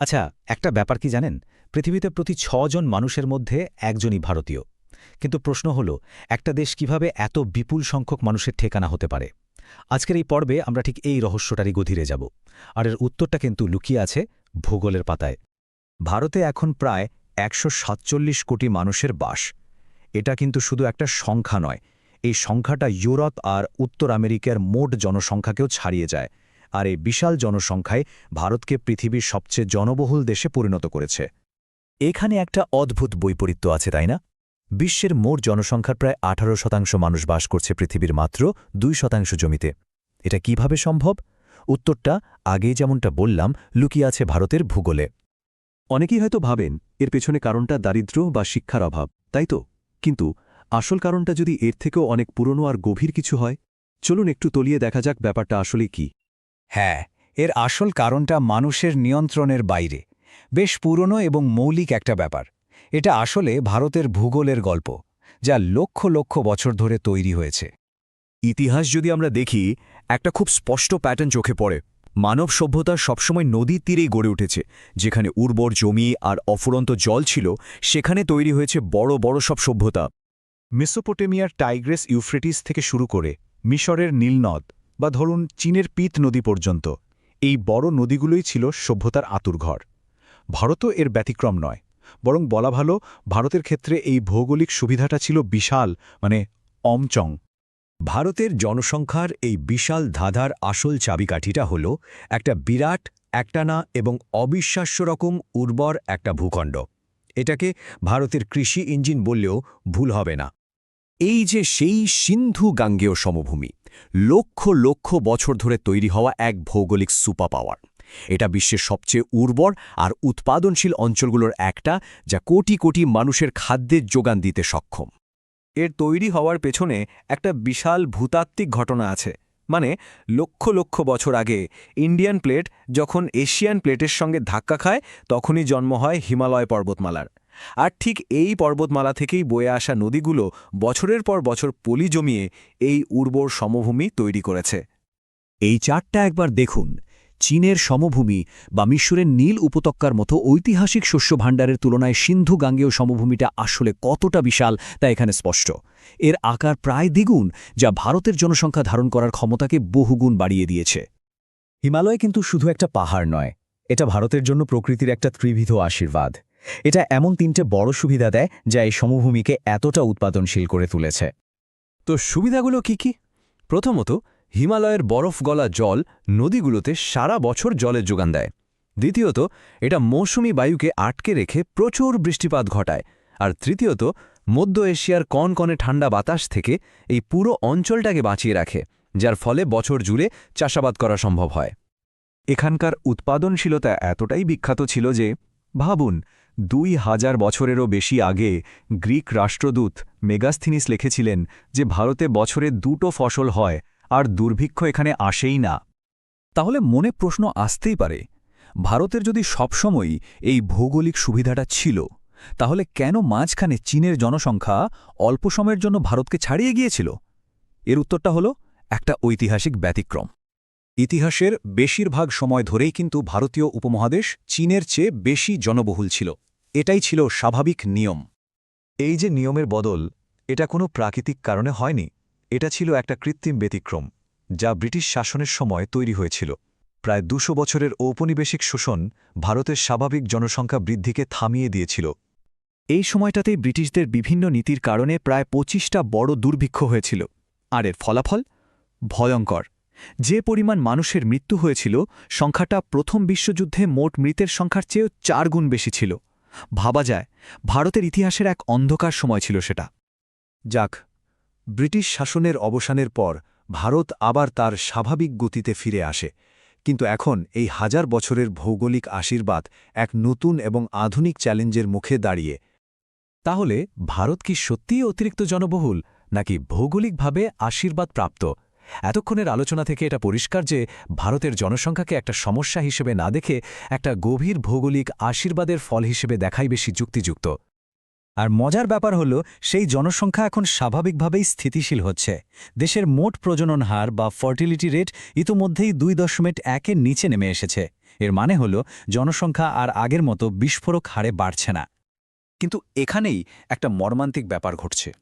আচ্ছা একটা ব্যাপার কি জানেন? পৃথিবীতে প্রতি ছজন মানুষের মধ্যে একজনই ভারতীয়। কিন্তু প্রশ্ন হল, একটা দেশ কীভাবে এত বিপুল সংখ্যক মানুষের ঠিকানা হতে পারে? আজকের এই পর্বে আমরা ঠিক এই রহস্যটারই গধীরে যাব। আর এর উত্তরটা কিন্তু লুকিয়ে আছে ভূগোলের পাতায়। ভারতে এখন প্রায় একশো সাতচল্লিশ কোটি মানুষের বাস। এটা কিন্তু শুধু একটা সংখ্যা নয়, এই সংখ্যাটা ইউরোপ আর উত্তর আমেরিকার মোট জনসংখ্যাকেও ছাড়িয়ে যায়। আর এই বিশাল জনসংখ্যায় ভারতকে পৃথিবীর সবচেয়ে জনবহুল দেশে পরিণত করেছে। এখানে একটা অদ্ভুত বৈপরীত্য আছে, তাই না? বিশ্বের মোট জনসংখ্যার প্রায় আঠারো শতাংশ মানুষ বাস করছে পৃথিবীর মাত্র দুই শতাংশ জমিতে। এটা কীভাবে সম্ভব? উত্তরটা আগেই যেমনটা বললাম, লুকিয়ে আছে ভারতের ভূগোলে। অনেকেই হয়তো ভাবেন, এর পেছনে কারণটা দারিদ্র্য বা শিক্ষার অভাব, তাই তো? কিন্তু আসল কারণটা যদি এর থেকেও অনেক পুরনো আর গভীর কিছু হয়, চলুন একটু তলিয়ে দেখা যাক ব্যাপারটা আসলে কি। হ্যাঁ এর আসল কারণটা মানুষের নিয়ন্ত্রণের বাইরে। বেশ পুরনো এবং মৌলিক একটা ব্যাপার। এটা আসলে ভারতের ভূগোলের গল্প, যা লক্ষ লক্ষ বছর ধরে তৈরি হয়েছে। ইতিহাস যদি আমরা দেখি, একটা খুব স্পষ্ট প্যাটার্ন চোখে পড়ে। মানব সভ্যতা সবসময় নদীর তীরেই গড়ে উঠেছে। যেখানে উর্বর জমি আর অফুরন্ত জল ছিল, সেখানে তৈরি হয়েছে বড় বড় সব সভ্যতা। মেসোপোটেমিয়ার টাইগ্রেস ইউফ্রেটিস থেকে শুরু করে মিশরের নীলনদ বা ধরুন চীনের পিত নদী পর্যন্ত, এই বড় নদীগুলোই ছিল সভ্যতার আতুরঘর ভারতও এর ব্যতিক্রম নয়, বরং বলা ভালো ভারতের ক্ষেত্রে এই ভৌগোলিক সুবিধাটা ছিল বিশাল মানে অমচং। ভারতের জনসংখ্যার এই বিশাল ধাঁধার আসল চাবিকাঠিটা হল একটা বিরাট, একটানা এবং অবিশ্বাস্য রকম উর্বর একটা ভূখণ্ড। এটাকে ভারতের কৃষি ইঞ্জিন বললেও ভুল হবে না। এই যে সেই সিন্ধু গাঙ্গেয় সমভূমি লক্ষ লক্ষ বছর ধরে তৈরি হওয়া এক ভৌগোলিক সুপার পাওয়ার এটা বিশ্বের সবচেয়ে উর্বর আর উৎপাদনশীল অঞ্চলগুলোর একটা যা কোটি কোটি মানুষের খাদ্যের যোগান দিতে সক্ষম। এর তৈরি হওয়ার পেছনে একটা বিশাল ভূতাত্ত্বিক ঘটনা আছে। মানে লক্ষ লক্ষ বছর আগে ইন্ডিয়ান প্লেট যখন এশিয়ান প্লেটের সঙ্গে ধাক্কা খায়, তখনই জন্ম হয় হিমালয় পর্বতমালার। আর ঠিক এই পর্বতমালা থেকেই বয়ে আসা নদীগুলো বছরের পর বছর পলি জমিয়ে এই উর্বর সমভূমি তৈরি করেছে। এই চারটা একবার দেখুন, চীনের সমভূমি বা মিশরের নীল উপত্যকার মতো ঐতিহাসিক শস্য ভাণ্ডারের তুলনায় সিন্ধু গাঙ্গেয় সমভূমিটা আসলে কতটা বিশাল তা এখানে স্পষ্ট। এর আকার প্রায় দ্বিগুণ, যা ভারতের জনসংখ্যা ধারণ করার ক্ষমতাকে বহুগুণ বাড়িয়ে দিয়েছে। হিমালয় কিন্তু শুধু একটা পাহাড় নয়, এটা ভারতের জন্য প্রকৃতির একটা ত্রিবিধ আশীর্বাদ। এটা এমন তিনটে বড় সুবিধা দেয় যা এই সমভূমিকে এতটা উৎপাদনশীল করে তুলেছে। তো সুবিধাগুলো কি কি? প্রথমত হিমালয়ের বরফ গলা জল নদীগুলোতে সারা বছর জলের যোগান দেয়। দ্বিতীয়ত এটা মৌসুমি বায়ুকে আটকে রেখে প্রচুর বৃষ্টিপাত ঘটায়। আর তৃতীয়ত মধ্য এশিয়ার কনকনে ঠান্ডা বাতাস থেকে এই পুরো অঞ্চলটাকে বাঁচিয়ে রাখে যার ফলে বছর জুড়ে চাষাবাদ করা সম্ভব হয়। এখানকার উৎপাদনশীলতা এতটাই বিখ্যাত ছিল যে ভাবুন দুই হাজার বছরেরও বেশি আগে গ্রিক রাষ্ট্রদূত মেগাস্থিনিস লিখেছিলেন যে ভারতে বছরে দুটো ফসল হয় আর দুর্ভিক্ষ এখানে আসেই না। তাহলে মনে প্রশ্ন আসতেই পারে, ভারতের যদি সবসময়ই এই ভৌগোলিক সুবিধাটা ছিল, তাহলে কেন মাঝখানে চীনের জনসংখ্যা অল্প সময়ের জন্য ভারতকে ছাড়িয়ে গিয়েছিল? এর উত্তরটা হল একটা ঐতিহাসিক ব্যতিক্রম। ইতিহাসের বেশিরভাগ সময় ধরেই কিন্তু ভারতীয় উপমহাদেশ চীনের চেয়ে বেশি জনবহুল ছিল। এটাই ছিল স্বাভাবিক নিয়ম। এই যে নিয়মের বদল, এটা কোনো প্রাকৃতিক কারণে হয়নি। এটা ছিল একটা কৃত্রিম ব্যতিক্রম, যা ব্রিটিশ শাসনের সময় তৈরি হয়েছিল। প্রায় দুশো বছরের ঔপনিবেশিক শোষণ ভারতের স্বাভাবিক জনসংখ্যা বৃদ্ধিকে থামিয়ে দিয়েছিল। এই সময়টাতেই ব্রিটিশদের বিভিন্ন নীতির কারণে প্রায় পঁচিশটা বড় দুর্ভিক্ষ হয়েছিল। আর এর ফলাফল? ভয়ঙ্কর। যে পরিমাণ মানুষের মৃত্যু হয়েছিল, সংখ্যাটা প্রথম বিশ্বযুদ্ধে মোট মৃতের সংখ্যার চেয়েও চার গুণ বেশি ছিল। ভাবা যায়, ভারতের ইতিহাসের এক অন্ধকার সময় ছিল সেটা। যাক, ব্রিটিশ শাসনের অবসানের পর ভারত আবার তার স্বাভাবিক গতিতে ফিরে আসে, কিন্তু এখন এই হাজার বছরের ভৌগোলিক আশীর্বাদ এক নতুন এবং আধুনিক চ্যালেঞ্জের মুখে দাঁড়িয়ে। তাহলে ভারত কি সত্যিই অতিরিক্ত জনবহুল, নাকি ভৌগোলিকভাবে আশীর্বাদ প্রাপ্ত এতক্ষণের আলোচনা থেকে এটা পরিষ্কার যে ভারতের জনসংখ্যাকে একটা সমস্যা হিসেবে না দেখে একটা গভীর ভৌগোলিক আশীর্বাদের ফল হিসেবে দেখাই বেশি যুক্তিযুক্ত। আর মজার ব্যাপার হল, সেই জনসংখ্যা এখন স্বাভাবিকভাবেই স্থিতিশীল হচ্ছে। দেশের মোট প্রজনন হার বা ফার্টিলিটি রেট ইতোমধ্যেই দুই দশমিক একের নিচে নেমে এসেছে। এর মানে হল, জনসংখ্যা আর আগের মতো বিস্ফোরক হারে বাড়ছে না। কিন্তু এখানেই একটা মর্মান্তিক ব্যাপার ঘটছে।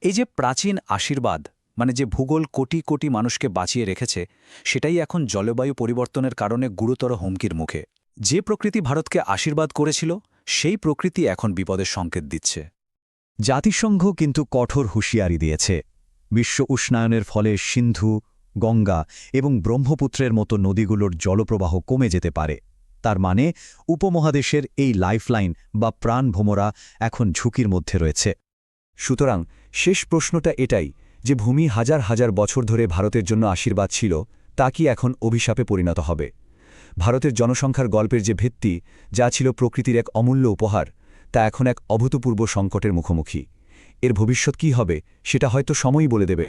এই যে প্রাচীন আশীর্বাদ মানে যে ভূগোল কোটি কোটি মানুষকে বাঁচিয়ে রেখেছে, সেটাই এখন জলবায়ু পরিবর্তনের কারণে গুরুতর হুমকির মুখে। যে প্রকৃতি ভারতকে আশীর্বাদ করেছিল, সেই প্রকৃতি এখন বিপদের সংকেত দিচ্ছে। জাতিসংঘ কিন্তু কঠোর হুঁশিয়ারি দিয়েছে। বিশ্ব উষ্ণায়নের ফলে সিন্ধু, গঙ্গা এবং ব্রহ্মপুত্রের মতো নদীগুলোর জলপ্রবাহ কমে যেতে পারে। তার মানে উপমহাদেশের এই লাইফলাইন বা প্রাণভোমরা এখন ঝুঁকির মধ্যে রয়েছে। সুতরাং শেষ প্রশ্নটা এটাই যে ভূমি হাজার হাজার বছর ধরে ভারতের জন্য আশীর্বাদ ছিল, তা কি এখন অভিশাপে পরিণত হবে? ভারতের জনসংখ্যার গল্পের যে ভিত্তি, যা ছিল প্রকৃতির এক অমূল্য উপহার, তা এখন এক অভূতপূর্ব সংকটের মুখোমুখি। এর ভবিষ্যৎ কি হবে, সেটা হয়তো সময়ই বলে দেবে।